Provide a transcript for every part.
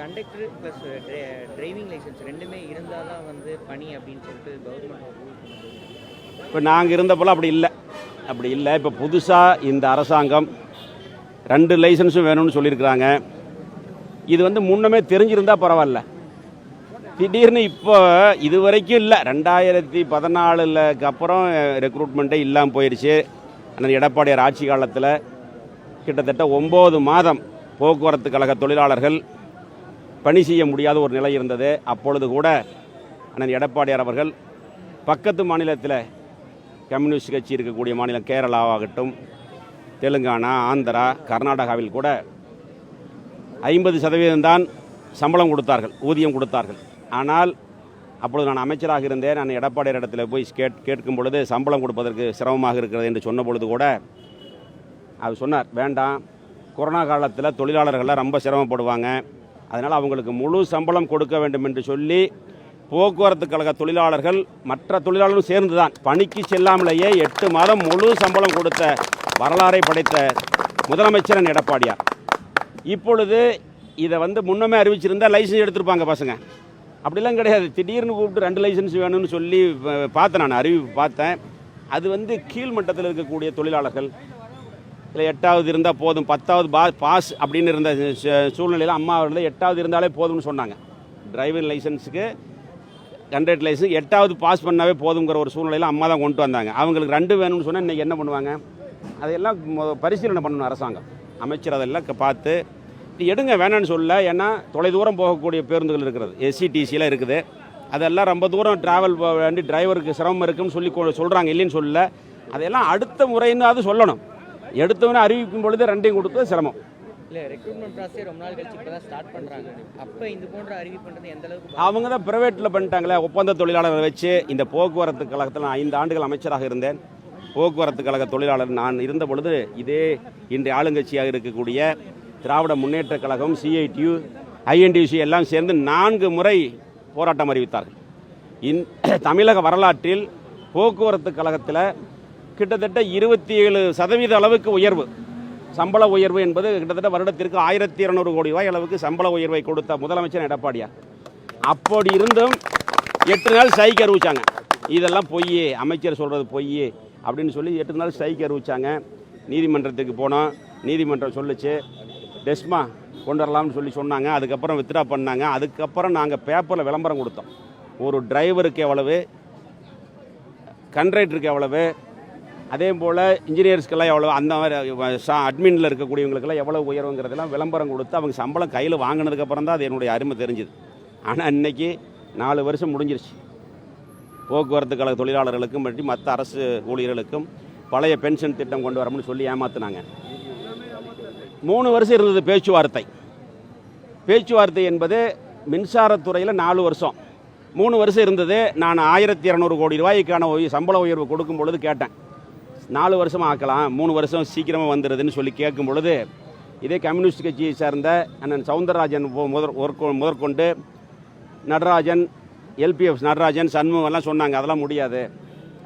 Conductor plus driving licence ரெண்டுமே இருந்தால் தான் வந்து பணி அப்படின்னு சொல்லிட்டு கவர்மெண்ட் இப்போ நாங்கள் இருந்தப்போல அப்படி இல்லை. அப்படி இல்லை. இப்போ புதுசாக இந்த அரசாங்கம் ரெண்டு லைசன்ஸும் வேணும்னு சொல்லியிருக்கிறாங்க. இது வந்து முன்னமே தெரிஞ்சிருந்தா பரவாயில்ல. திடீர்னு இப்போ இது வரைக்கும் இல்லை. ரெண்டாயிரத்தி பதினாலுக்கு அப்புறம் ரெக்ரூட்மெண்ட்டே இல்லாமல் போயிடுச்சு அந்த எடப்பாடியார் ஆட்சி காலத்தில் கிட்டத்தட்ட ஒம்பது மாதம் போக்குவரத்து கழக தொழிலாளர்கள் பணி செய்ய முடியாத ஒரு நிலை இருந்தது. அப்பொழுது கூட அண்ணன் எடப்பாடியார் அவர்கள் பக்கத்து மாநிலத்தில் கம்யூனிஸ்ட் கட்சி இருக்கக்கூடிய மாநிலம் கேரளாவாகட்டும் தெலுங்கானா ஆந்திரா கர்நாடகாவில் கூட ஐம்பது சதவீதம்தான் சம்பளம் கொடுத்தார்கள் ஊதியம் கொடுத்தார்கள். ஆனால் அப்பொழுது நான் அமைச்சராக இருந்தேன். நான் எடப்பாடியார் இடத்துல போய் கேட் கேட்கும் பொழுது சம்பளம் கொடுப்பதற்கு சிரமமாக இருக்கிறது என்று சொன்ன பொழுது கூட அவர் சொன்னார் வேண்டாம். கொரோனா காலத்தில் தொழிலாளர்கள்லாம் ரொம்ப சிரமப்படுவாங்க. அதனால் அவங்களுக்கு முழு சம்பளம் கொடுக்க வேண்டும் என்று சொல்லி போக்குவரத்து கழக தொழிலாளர்கள் மற்ற தொழிலாளர்களும் சேர்ந்து தான் பணிக்கு செல்லாமலேயே எட்டு மாதம் முழு சம்பளம் கொடுத்த வரலாறை படைத்த முதலமைச்சரன் எடப்பாடியார். இப்பொழுது இதை வந்து முன்னமே அறிவிச்சிருந்தா லைசன்ஸ் எடுத்திருப்பாங்க பசங்க. அப்படிலாம் கிடையாது. திடீர்னு கூப்பிட்டு ரெண்டு லைசன்ஸ் வேணும்னு சொல்லி பார்த்தேன் நான் அறிவிப்பு பார்த்தேன். அது வந்து கீழ் மட்டத்தில் இருக்கக்கூடிய தொழிலாளர்கள் இல்லை எட்டாவது இருந்தால் போதும் பத்தாவது பா பாஸ் அப்படின்னு இருந்த சூழ்நிலையில் அம்மா அவர்கள் எட்டாவது இருந்தாலே போதும்னு சொன்னாங்க. டிரைவிங் லைசன்ஸுக்கு கண்டக்ட் லைசன்ஸ் எட்டாவது பாஸ் பண்ணாவே போதுங்கிற ஒரு சூழ்நிலையில் அம்மா தான் கொண்டு வந்தாங்க. அவங்களுக்கு ரெண்டு வேணும்னு சொன்னால் இன்றைக்கி என்ன பண்ணுவாங்க? அதையெல்லாம் பரிசீலனை பண்ணணும் அரசாங்கம். அமைச்சர் அதெல்லாம் பார்த்து எடுங்க வேணான்னு சொல்ல. ஏன்னா தொலைதூரம் போகக்கூடிய பேருந்துகள் இருக்கிறது. எஸ்சிடிசியில் இருக்குது. அதெல்லாம் ரொம்ப தூரம் டிராவல் வேண்டி டிரைவருக்கு சிரமம் இருக்குன்னு சொல்லி கொ- சொல்கிறாங்க இல்லைன்னு சொல்லல. அதையெல்லாம் அடுத்த முறைன்னு அது சொல்லணும். எடுத்தவனே அறிவிக்கும் பொழுது ரெண்டையும் கொடுத்தது சிரமம். இல்லை ரெக்ரூட்மெண்ட் ப்ராசஸே ரொம்ப நாள் கழிச்சு இப்போ தான் ஸ்டார்ட் பண்ணுறாங்க அப்போ இந்த போன்ற அறிவிப்புன்றது எந்த அளவுக்கு அவங்க தான் ப்ரைவேட்டில் பண்ணிட்டாங்களே ஒப்பந்த தொழிலாளர்களை வச்சு இந்த போக்குவரத்து கழகத்தில் நான் ஐந்து ஆண்டுகள் அமைச்சராக இருந்தேன். போக்குவரத்து கழக தொழிலாளர் நான் இருந்த பொழுது இதே இன்றைய ஆளுங்கட்சியாக இருக்கக்கூடிய திராவிட முன்னேற்ற கழகம் சிஐடியு ஐஎன்டிசி எல்லாம் சேர்ந்து நான்கு முறை போராட்டம் அறிவித்தார்கள். இன் தமிழக வரலாற்றில் போக்குவரத்து கழகத்தில் கிட்டத்தட்ட இருபத்தி ஏழு சதவீத அளவுக்கு உயர்வு. சம்பள உயர்வு என்பது கிட்டத்தட்ட வருடத்திற்கு ஆயிரத்தி இருநூறு கோடி ரூபாய் அளவுக்கு சம்பள உயர்வை கொடுத்த முதலமைச்சர் எடப்பாடியார். அப்படி இருந்தும் எட்டு நாள் சைக்கு அறிவிச்சாங்க. இதெல்லாம் பொய் அமைச்சர் சொல்கிறது பொய் அப்படின்னு சொல்லி எட்டு நாள் சைக்கு அறிவிச்சாங்க. நீதிமன்றத்துக்கு போனோம். நீதிமன்றம் சொல்லிச்சு டெஸ்மா கொண்டு வரலாம்னு சொல்லி சொன்னாங்க. அதுக்கப்புறம் வித்ட்ரா பண்ணாங்க. அதுக்கப்புறம் நாங்கள் பேப்பரில் விளம்பரம் கொடுத்தோம். ஒரு டிரைவருக்கு எவ்வளவு? கண்ட்ரைட்டருக்கு எவ்வளவு? அதே போல் இன்ஜினியர்ஸ்க்கெல்லாம் எவ்வளோ அந்த மாதிரி அட்மினில் இருக்கக்கூடியவங்களுக்கெல்லாம் எவ்வளோ உயர்வுங்கிறதெல்லாம் விளம்பரம் கொடுத்து அவங்க சம்பளம் கையில் வாங்கினதுக்கப்புறம் தான் அது என்னுடைய அருமை தெரிஞ்சுது. ஆனால் இன்னைக்கு நாலு வருஷம் முடிஞ்சிருச்சு. போக்குவரத்து கழக தொழிலாளர்களுக்கும் பற்றி மற்ற அரசு ஊழியர்களுக்கும் பழைய பென்ஷன் திட்டம் கொண்டு வரோம்னு சொல்லி ஏமாத்துனாங்க. மூணு வருஷம் இருந்தது பேச்சுவார்த்தை. பேச்சுவார்த்தை என்பது மின்சாரத்துறையில் நாலு வருஷம். மூணு வருஷம் இருந்தது நான் ஆயிரத்தி இரநூறு கோடி ரூபாய்க்கான சம்பள உயர்வு கொடுக்கும் பொழுது கேட்டேன். நாலு வருஷம் ஆக்கலாம் மூணு வருஷம் சீக்கிரமாக வந்துடுதுன்னு சொல்லி கேட்கும் பொழுது இதே கம்யூனிஸ்ட் கட்சியை சேர்ந்த அண்ணன் சவுந்தரராஜன் முதற் முதற்கொண்டு நடராஜன் எல்பிஎஃப் நடராஜன் சண்முகம் எல்லாம் சொன்னாங்க அதெல்லாம் முடியாது.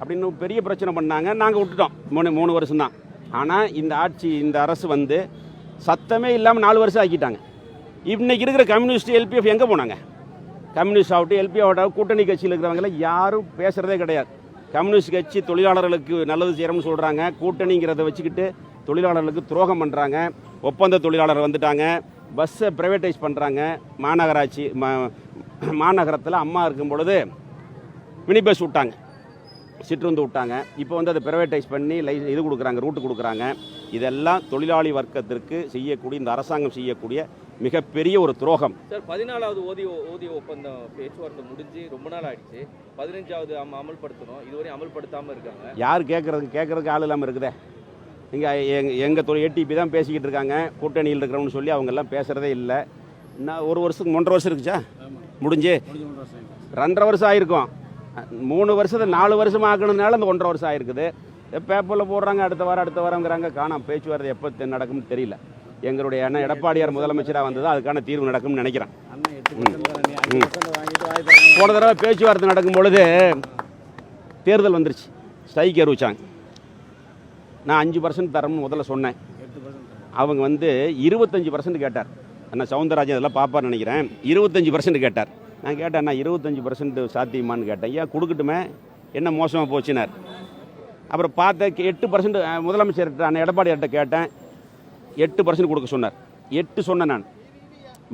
அப்படின்னு பெரிய பிரச்சனை பண்ணாங்க நாங்கள் விட்டுட்டோம். மூணு மூணு வருஷம் தான் ஆனால் இந்த ஆட்சி இந்த அரசு வந்து சத்தமே இல்லாமல் நாலு வருஷம் ஆக்கிட்டாங்க. இன்றைக்கி இருக்கிற கம்யூனிஸ்ட் எல்பிஎஃப் எங்கே போனாங்க? கம்யூனிஸ்ட் ஆகட்டும் எல்பி ஆகட்டும் கூட்டணி கட்சியில் இருக்கிறவங்களாம் யாரும் பேசுகிறதே கிடையாது. கம்யூனிஸ்ட் கட்சி தொழிலாளர்களுக்கு நல்லது செய்கிறோம்னு சொல்கிறாங்க கூட்டணிங்கிறத வச்சுக்கிட்டு தொழிலாளர்களுக்கு துரோகம் பண்ணுறாங்க ஒப்பந்த தொழிலாளர் வந்துட்டாங்க. பஸ்ஸை ப்ரைவேட்டைஸ் பண்ணுறாங்க மாநகராட்சி மா மாநகரத்தில் அம்மா இருக்கும் பொழுது மினி பஸ் விட்டாங்க. சிற்றுந்து விட்டாங்க. இப்போ வந்து அதை ப்ரைவேட்டைஸ் பண்ணி லை இது கொடுக்குறாங்க ரூட்டு கொடுக்குறாங்க. இதெல்லாம் தொழிலாளி வர்க்கத்திற்கு செய்யக்கூடிய இந்த அரசாங்கம் செய்யக்கூடிய மிகப்பெரிய ஒரு துரோகம். சார் பதினாலாவது ஊதிய ஊதிய ஒப்பந்தம் பேச்சுவார்த்தை முடிஞ்சு ரொம்ப நாள் ஆயிடுச்சு. பதினஞ்சாவது அம அமல்படுத்தணும். இதுவரை அமல்படுத்தாம இருக்காங்க. யார் கேட்குறதுக்கு கேட்குறதுக்கு ஆள் இல்லாமல் இருக்குதே. இங்கே எங் எங்கள் தொழில் ஏடிபி தான் பேசிக்கிட்டு இருக்காங்க. கூட்டணியில் இருக்கிறவங்க சொல்லி அவங்க எல்லாம் பேசுகிறதே இல்லை. இன்னும் ஒரு வருஷத்துக்கு ஒன்றரை வருஷம் இருக்குச்சா? முடிஞ்சு? ரெண்டரை வருஷம் ஆயிருக்கும். மூணு வருஷத்தை நாலு வருஷம் ஆக்கணுனால அந்த ஒன்றரை வருஷம் ஆயிருக்குது. பேப்பரில் போடுறாங்க அடுத்த வாரம் அடுத்த வாரங்கிறாங்க காணாம. பேச்சுவார்த்தை எப்போ நடக்கும்னு தெரியல. எங்களுடைய அண்ணன் எடப்பாடியார் முதலமைச்சராக வந்தது அதுக்கான தீர்வு நடக்கும்னு நினைக்கிறேன். போன தடவை பேச்சுவார்த்தை நடக்கும் பொழுது தேர்தல் வந்துருச்சு. ஸ்ட்ரைக் அறிவிச்சாங்க நான் அஞ்சு பர்சன்ட் தரம்னு முதல்ல சொன்னேன். அவங்க வந்து இருபத்தஞ்சி பர்சன்ட் கேட்டார். அண்ணா சவுந்தரராஜன் இதெல்லாம் பார்ப்பார்னு நினைக்கிறேன். இருபத்தஞ்சி பர்சன்ட் கேட்டார். நான் கேட்டேன் அண்ணா இருபத்தஞ்சி பர்சன்ட் சாத்தியமான்னு கேட்டேன். ஏன் கொடுக்கட்டுமே? என்ன மோசமாக போச்சுனார் அப்புறம் பார்த்த எட்டு பர்சன்ட் முதலமைச்சர்கிட்ட அண்ணன் எடப்பாடியார்கிட்ட கேட்டேன். எட்டு பர்சன்ட் கொடுக்க சொன்னார். எட்டு சொன்னேன் நான்.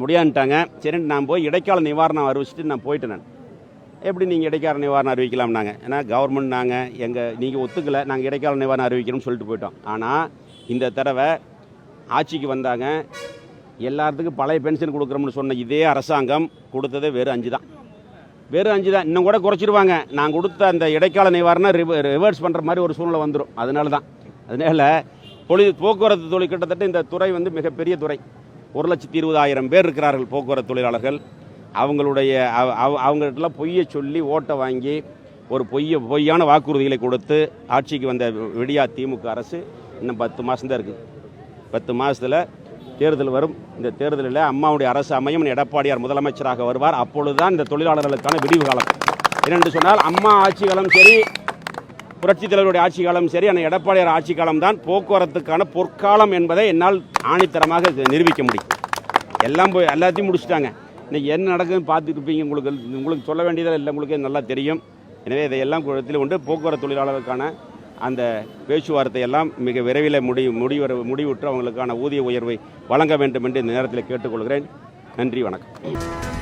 முடியான்ட்டாங்க. சரி நான் போய் இடைக்கால நிவாரணம் அறிவிச்சிட்டு நான் போயிட்டேன் நான். எப்படி நீங்கள் இடைக்கால நிவாரணம் அறிவிக்கலாம்னாங்க ஏன்னா கவர்மெண்ட் நாங்கள் எங்கள் நீங்கள் ஒத்துக்கலை நாங்கள் இடைக்கால நிவாரணம் அறிவிக்கணும்னு சொல்லிட்டு போயிட்டோம். ஆனால் இந்த தடவை ஆட்சிக்கு வந்தாங்க. எல்லாத்துக்கும் பழைய பென்ஷன் கொடுக்குறோம்னு சொன்ன இதே அரசாங்கம் கொடுத்ததே வெறும் அஞ்சு தான். வெறும் அஞ்சு தான். இன்னும் கூட குறைச்சிருவாங்க. நான் கொடுத்த அந்த இடைக்கால நிவாரணம் ரிவர்ஸ் பண்ணுற மாதிரி ஒரு சூழ்நிலை வந்துடும் அதனால தான். அதனால பொழுது போக்குவரத்து தொழில் கிட்டத்தட்ட இந்த துறை வந்து மிகப்பெரிய துறை. ஒரு லட்சத்தி இருபதாயிரம் பேர் இருக்கிறார்கள் போக்குவரத்து தொழிலாளர்கள். அவங்களுடைய அவ- அவ- அவங்ககிட்டலாம் பொய்யை சொல்லி ஓட்டை வாங்கி ஒரு பொய்ய பொய்யான வாக்குறுதிகளை கொடுத்து ஆட்சிக்கு வந்த விடியா திமுக அரசு இன்னும் பத்து மாதம் தான் இருக்குது பத்து மாதத்தில் தேர்தல் வரும். இந்த தேர்தலில் அம்மாவுடைய அரசு அமையும். எடப்பாடியார் முதலமைச்சராக வருவார். அப்பொழுதுதான் இந்த தொழிலாளர்களுக்கான விடிவு காலம். ஏனென்று சொன்னால் அம்மா ஆட்சி காலம் சரி புரட்சித் தலைவருடைய ஆட்சி காலம் சரி ஆனால் எடப்பாடியார் ஆட்சி காலம் தான் போக்குவரத்துக்கான பொற்காலம் என்பதை என்னால் ஆணித்தரமாக நிரூபிக்க முடியும். எல்லாம் போய் எல்லாத்தையும் முடிச்சுட்டாங்க. இன்னைக்கு என்ன நடக்குதுன்னு பார்த்துருப்பீங்க உங்களுக்கு உங்களுக்கு சொல்ல வேண்டியதாக இல்லை உங்களுக்கு நல்லா தெரியும். எனவே இதையெல்லாம் குழத்தில் கொண்டு போக்குவரத்து தொழிலாளர்களுக்கான அந்த பேச்சுவார்த்தை எல்லாம் மிக விரைவில் முடி முடிவர முடிவுற்று அவங்களுக்கான ஊதிய உயர்வை வழங்க வேண்டும் என்று இந்த நேரத்தில் கேட்டுக்கொள்கிறேன். நன்றி வணக்கம்.